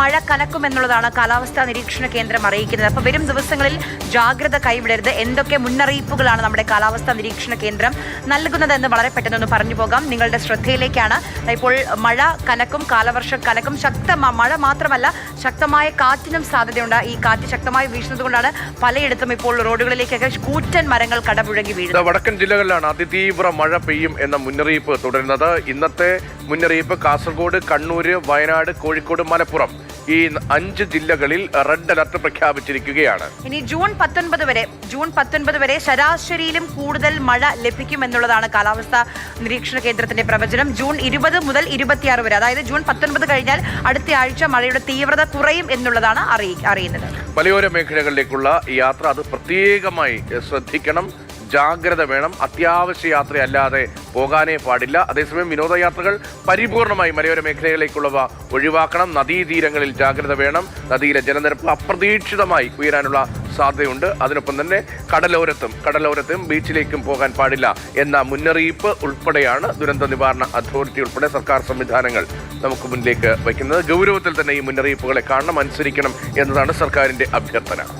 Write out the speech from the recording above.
മഴ കനക്കുമെന്നുള്ളതാണ് കാലാവസ്ഥാ നിരീക്ഷണ കേന്ദ്രം അറിയിക്കുന്നത്. അപ്പോൾ വരും ദിവസങ്ങളിൽ ജാഗ്രത കൈവിടരുത്. എന്തൊക്കെ മുന്നറിയിപ്പുകളാണ് നമ്മുടെ കാലാവസ്ഥാ നിരീക്ഷണ കേന്ദ്രം നൽകുന്നതെന്ന് വളരെ പെട്ടെന്നൊന്ന് പറഞ്ഞു പോകാം. നിങ്ങളുടെ ശ്രദ്ധയിലേക്കാണ്. ഇപ്പോൾ മഴ കനക്കും കാലവർഷം കനക്കും. ശക്ത മഴ മാത്രമല്ല ശക്തമായ കാറ്റിനും സാധ്യതയുണ്ട്. ഈ കാറ്റ് ശക്തമായി വീശുന്നത് കൊണ്ടാണ് പലയിടത്തും ഇപ്പോൾ റോഡുകളിലേക്കൊക്കെ കൂറ്റൻ മരങ്ങൾ കടപുഴകി വീഴുന്നത്. വടക്കൻ ജില്ലകളിലാണ് അതിതീവ്ര മഴ പെയ്യും എന്ന മുന്നറിയിപ്പ് തുടരുന്നത്. ഇന്നത്തെ മുന്നറിയിപ്പ് കാസർഗോഡ് കണ്ണൂർ വയനാട് കോഴിക്കോട് മലപ്പുറം. ഈ അഞ്ച് ജില്ലകളിൽ റെഡ് അലർട്ട് പ്രഖ്യാപിച്ചിരിക്കുകയാണ്. ഇനി ജൂൺ പത്തൊൻപത് വരെ ജൂൺ പത്തൊൻപത് വരെ ശരാശരിയിലും കൂടുതൽ മഴ ലഭിക്കുമെന്നുള്ളതാണ് കാലാവസ്ഥാ നിരീക്ഷണ കേന്ദ്രത്തിന്റെ പ്രവചനം. ജൂൺ ഇരുപത് മുതൽ ഇരുപത്തിയാറ് വരെ അതായത് ജൂൺ പത്തൊൻപത് കഴിഞ്ഞാൽ അടുത്ത ആഴ്ച മഴയുടെ തീവ്രത കുറയും എന്നുള്ളതാണ് അറിയുന്നത്. മലയോര മേഖലകളിലേക്കുള്ള യാത്ര അത് പ്രത്യേകമായി ശ്രദ്ധിക്കണം. ജാഗ്രത വേണം. അത്യാവശ്യ യാത്രയല്ലാതെ പോകാനേ പാടില്ല. അതേസമയം വിനോദയാത്രകൾ പരിപൂർണമായി മലയോര മേഖലകളിലേക്കുള്ളവ ഒഴിവാക്കണം. നദീതീരങ്ങളിൽ ജാഗ്രത വേണം. നദിയിലെ ജലനിരപ്പ് അപ്രതീക്ഷിതമായി ഉയരാനുള്ള സാധ്യതയുണ്ട്. അതിനൊപ്പം തന്നെ കടലോരത്തും കടലോരത്തും ബീച്ചിലേക്കും പോകാൻ പാടില്ല എന്ന മുന്നറിയിപ്പ് ഉൾപ്പെടെയാണ് ദുരന്ത നിവാരണ അതോറിറ്റി ഉൾപ്പെടെ സർക്കാർ സംവിധാനങ്ങൾ നമുക്ക് മുന്നിലേക്ക് വയ്ക്കുന്നത്. ഗൗരവത്തിൽ തന്നെ ഈ മുന്നറിയിപ്പുകളെ കാണണം അനുസരിക്കണം എന്നതാണ് സർക്കാരിന്റെ അഭ്യർത്ഥന.